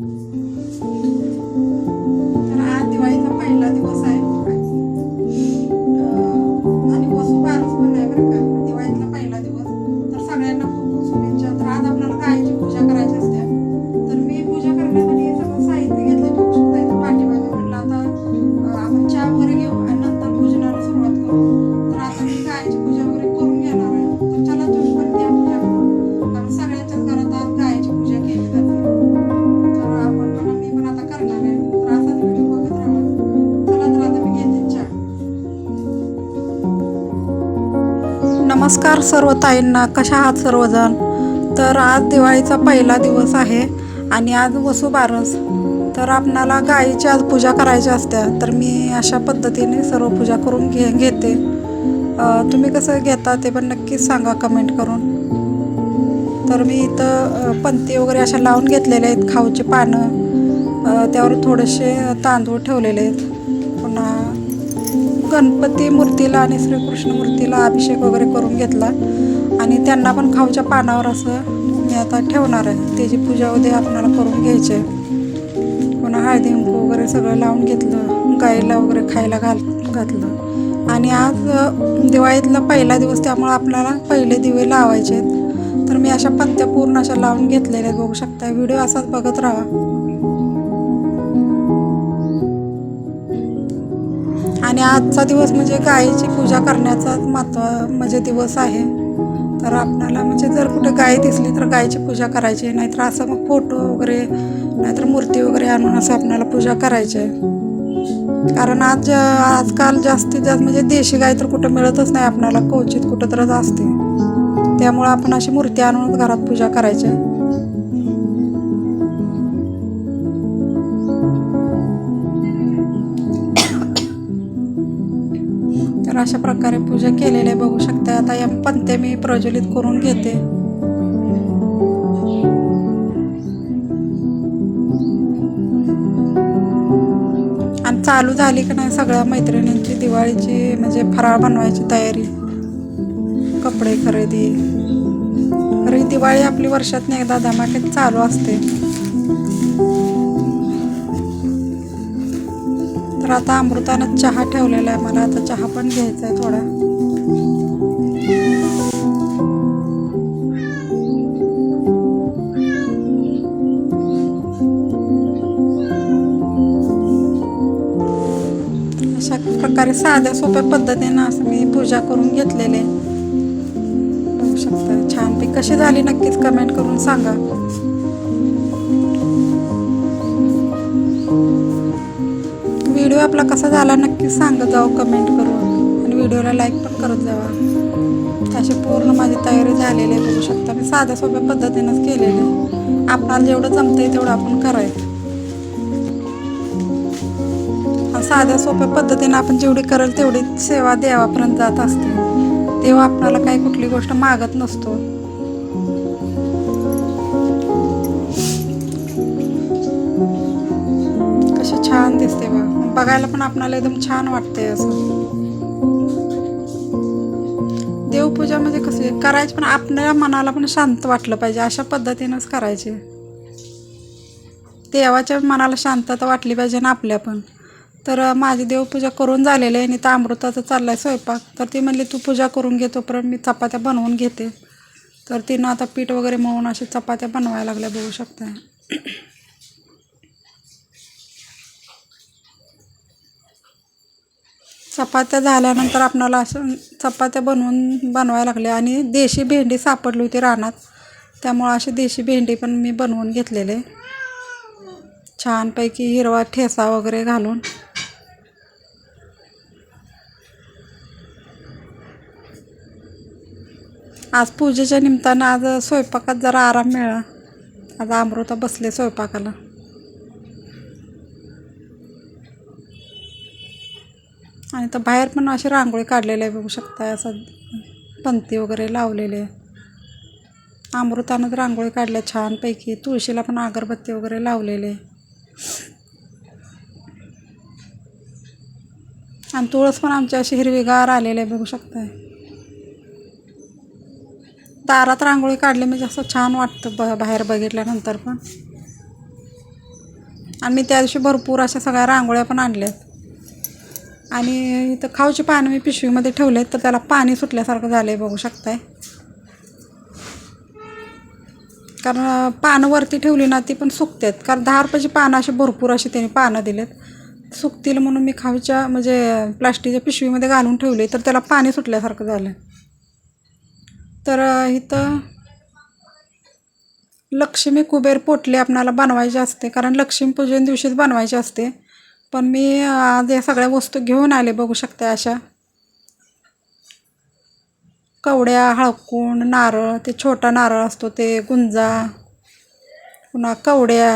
तर नमस्कार सर्व ताईंना कशा आहात सर्वजण? तर आज दिवाळीचा पहिला दिवस आहे आणि आज वसुबारस तर आपणाला गाईच्या आज पूजा करायची असते तर मी अशा पद्धतीने सर्व पूजा करून घे घेते. तुम्ही कसं घेता ते पण नक्कीच सांगा कमेंट करून. तर मी इथं अ, पंती वगैरे अशा लावून घेतलेल्या आहेत खाऊची पानं. त्यावर थोडेसे तांदूळ ठेवलेले आहेत. पुन्हा गणपती मूर्तीला आणि श्रीकृष्ण मूर्तीला अभिषेक वगैरे करून घेतला. आणि त्यांना पण खाऊच्या पानावर असं मी आता ठेवणार आहे. त्याची पूजा उद्या आपल्याला करून घ्यायची आहे. पुन्हा हळदी कुंकू वगैरे सगळं लावून घेतलं. गाईला वगैरे खायला घाल घातलं. आणि आज दिवाळीतला पहिला दिवस त्यामुळं आपल्याला पहिले दिवे लावायचे आहेत तर मी अशा पंत्या पूर्ण अशा लावून घेतलेल्या आहेत. बघू शकता व्हिडिओ असाच बघत राहा. आणि आजचा दिवस म्हणजे गायीची पूजा करण्याचा महत्त्व म्हणजे दिवस आहे. तर आपणाला म्हणजे जर कुठे गाय दिसली तर गायची पूजा करायची नाहीतर असं मग फोटो वगैरे नाहीतर मूर्ती वगैरे आणून असं आपणाला पूजा करायची. आहे कारण आज आजकाल जास्तीत जास्त म्हणजे देशी गाय तर कुठं मिळतच नाही आपणाला क्वचित कुठं तरच असते. त्यामुळं आपण अशी मूर्ती आणून घरात पूजा करायची. तर अशा प्रकारे पूजा केलेले बघू शकते. आता या पंते मी प्रज्वलित करून घेते. आणि चालू झाली की नाही सगळ्या मैत्रिणींची दिवाळीची म्हणजे फराळ बनवायची तयारी कपडे खरेदी. अरे दिवाळी आपली वर्षात एकदा धमाक्यात चालू असते. तर आता अमृतानं चहा ठेवलेला आहे. मला आता चहा पण घ्यायचा आहे थोडा. अशा प्रकारे साध्या सोप्या पद्धतीनं असं मी पूजा करून घेतलेले बघू शकता छानपैकी कशी झाली नक्कीच कमेंट करून सांगा. व्हिडिओ आपला कसा झाला नक्की सांगत जाऊ कमेंट करून. आणि व्हिडिओला लाईक पण करत जावा. अशी पूर्ण माझी तयारी झालेली आहे बघू शकता. मी साध्या सोप्या पद्धतीनंच केलेली आहे. आपणाला जेवढं जमतंय तेवढं आपण करायचं. साध्या सोप्या पद्धतीनं आपण जेवढी करेल तेवढी सेवा देवापर्यंत जात असते. तेव्हा आपणाला काही कुठली गोष्ट मागत नसतो. बघायला पण आपणाला एकदम छान वाटते असं. देवपूजा म्हणजे कशी करायची पण आपल्या मनाला पण शांत वाटलं पाहिजे अशा पद्धतीनंच करायचे. देवाच्या मनाला शांतता वाटली पाहिजे ना आपल्या पण. तर माझी देवपूजा करून झालेली आहे आणि तर अमृताचा चाललं आहे स्वयंपाक. तर ती म्हणली तू पूजा करून घेतो परत मी चपात्या बनवून घेते. तर तिनं आता पीठ वगैरे मळून अशा चपात्या बनवायला लागल्या बघू शकता चपात्या झाल्यानंतर आपणाला असं चपात्या बनवून बनवायला लागल्या. आणि देशी भेंडी सापडली होती रानात. त्यामुळं अशी देशी भेंडी पण मी बनवून घेतलेले. छानपैकी हिरवा ठेसा वगैरे घालून. आज पूजेच्या निमित्तानं आज स्वयंपाकात जरा आराम मिळाला. आज अमृता बसले स्वयंपाकाला. आणि तर बाहेर पण अशी रांगोळी काढलेली आहे बघू शकता असं पंती वगैरे लावलेले. अमृतानं रांगोळी काढल्या छानपैकी. तुळशीला पण अगरबत्ती वगैरे लावलेले. आणि तुळस पण आमच्या अशी हिरवीगार आलेली आहे बघू शकताय. दारात रांगोळी काढली म्हणजे असं छान वाटतं ब बाहेर बघितल्यानंतर पण. आणि मी त्या दिवशी भरपूर अशा सगळ्या रांगोळ्या पण आणल्यात. आणि इथं खाऊची पानं मी पिशवीमध्ये ठेवलेत तर त्याला पाणी सुटल्यासारखं झालं आहे बघू शकताय. कारण पानं वरती ठेवली ना ती पण सुकतात. कारण दहा रुपयाची पानं अशी भरपूर अशी त्यांनी पानं दिलेत. सुकतील म्हणून मी खाऊच्या म्हणजे प्लास्टिकच्या पिशवीमध्ये घालून ठेवले तर त्याला पाणी सुटल्यासारखं झालं तर इथं लक्ष्मी कुबेर पोटली आपणाला बनवायची असते. कारण लक्ष्मीपूजन दिवशीच बनवायची असते. पण मी आज या सगळ्या वस्तू घेऊन आले बघू शकते अशा. कवड्या हळकून नारळ ते छोटा नारळ असतो ते गुंजा पुन्हा कवड्या.